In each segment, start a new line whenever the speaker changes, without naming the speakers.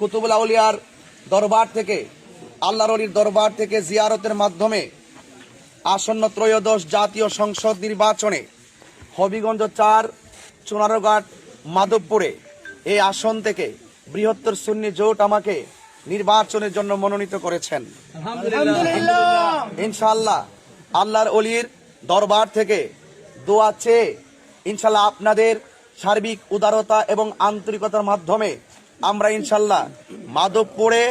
কুতুবুল আউলিয়ার দরবার থেকে আল্লাহর অলির দরবার থেকে জিয়ারতের মাধ্যমে আসন্ন ত্রয়োদশ জাতীয় সংসদ নির্বাচনে হবিগঞ্জ চার চুনারঘাট মাধবপুরে এই আসন থেকে বৃহত্তর সুন্নি জোট আমাকে নির্বাচনের জন্য মনোনীত করেছেন। ইনশাল্লাহ আল্লাহর অলির দরবার থেকে দোয়া চেয়ে ইনশাল্লাহ আপনাদের সার্বিক উদারতা এবং আন্তরিকতার মাধ্যমে আমরা ইনশাল্লাহ মাধবপুরে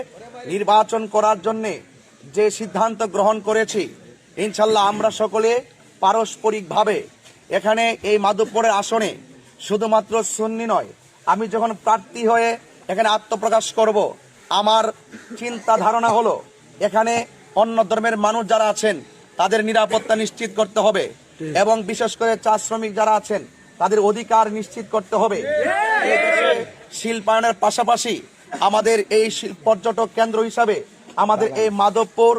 নির্বাচন করার জন্যে যে সিদ্ধান্ত গ্রহণ করেছি ইনশাল্লাহ আমরা সকলে পারস্পরিকভাবে এখানে এই মাধবপুরের আসনে শুধুমাত্র সুন্নি নয় আমি যখন প্রার্থী হয়ে এখানে আত্মপ্রকাশ করব আমার চিন্তা ধারণা হলো এখানে অন্য ধর্মের মানুষ যারা আছেন তাদের নিরাপত্তা নিশ্চিত করতে হবে। এবং বিশেষ করে চা শ্রমিক যারা আছেন তাদের অধিকার নিশ্চিত করতে হবে। শিল্পায়নের পাশাপাশি আমাদের এই পর্যটক কেন্দ্র হিসাবে আমাদের এই মাধবপুর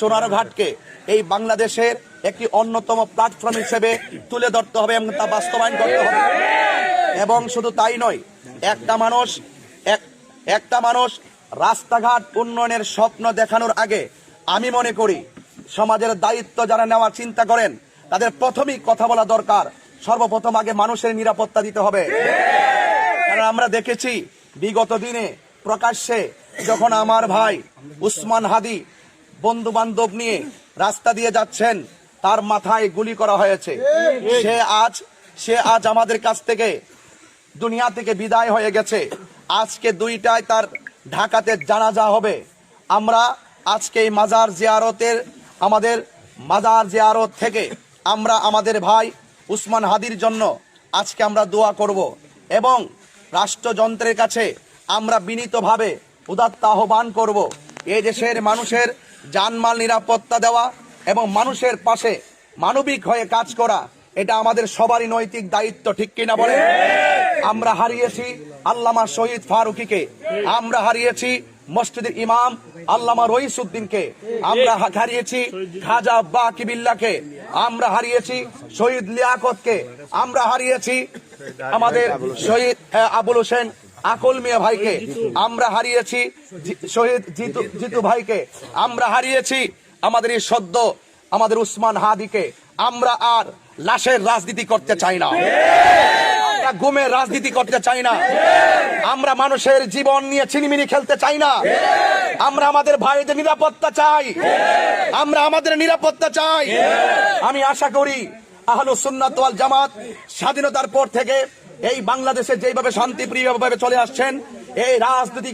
চোনারঘাটকে এই বাংলাদেশের একটি অন্যতম প্ল্যাটফর্ম হিসেবে তুলে ধরতে হবে এবং তা বাস্তবায়ন করতে হবে। এবং শুধু তাই নয়, একটা মানুষ, এক, একটা মানুষ রাস্তাঘাট উন্নয়নের স্বপ্ন দেখানোর আগে আমি মনে করি, সমাজের দায়িত্ব যারা নেওয়ার চিন্তা করেন, তাদের প্রথমেই কথা বলা দরকার সর্বপ্রথম আগে মানুষের নিরাপত্তা দিতে হবে। কারণ আমরা দেখেছি, বিগত দিনে প্রকাশ্যে যখন আমার ভাই উসমান হাদি বন্ধু বান্ধব নিয়ে রাস্তা দিয়ে যাচ্ছেন, তার মাথায় গুলি করা হয়েছে। সে আজ সে আজ আমাদের কাছ থেকে দুনিয়া থেকে বিদায় হয়ে গেছে। আজকে দুইটায় তার ঢাকাতে জানাজা হবে। আমরা আজকে এই মাজার জিয়ারতের, আমাদের মাজার জিয়ারত থেকে আমরা আমাদের ভাই উসমান হাদির জন্য আজকে আমরা দোয়া করব এবং রাষ্ট্রযন্ত্রের কাছে আমরা বিনীতভাবে উদাত্ত আহ্বান করব। এই দেশের মানুষের জানমাল নিরাপত্তা দেওয়া এবং মানুষের পাশে মানবিক হয়ে কাজ করা, এটা আমাদের সবারই নৈতিক দায়িত্ব, ঠিক কিনা বলে আমরা হারিয়েছি আল্লামা শহীদ ফারুকিকে, আমরা হারিয়েছি মসজিদের ইমাম আল্লামা রইসুদ্দিনকে আমরা হারিয়েছি খাজা আব্বা কিবিল্লাকে আমরা হারিয়েছি শহীদ লিয়াকতকে আমরা হারিয়েছি আমাদের শহীদ আবুল হোসেন আকল মিয়া ভাইকে আমরা হারিয়েছি শহীদ জিতু জিতু ভাইকে আমরা হারিয়েছি আমাদের এই সদ্য আমাদের উসমান হাদিকে আমরা আর লাশের রাজনীতি করতে চাই না। আমরা ঘুমের রাজনীতি করতে চাই না। আমরা মানুষের জীবন নিয়ে চিনিমিনি খেলতে চাই না। আমরা আমাদের ভাইদের নিরাপত্তা চাই। আমরা আমাদের নিরাপত্তা চাই। আমি আশা করি আহলু সুন্নাত জামাত স্বাধীনতার পর থেকে এই বাংলাদেশে যেভাবে শান্তিপ্রিয়ভাবে চলে আসছেন, এই রাজনীতি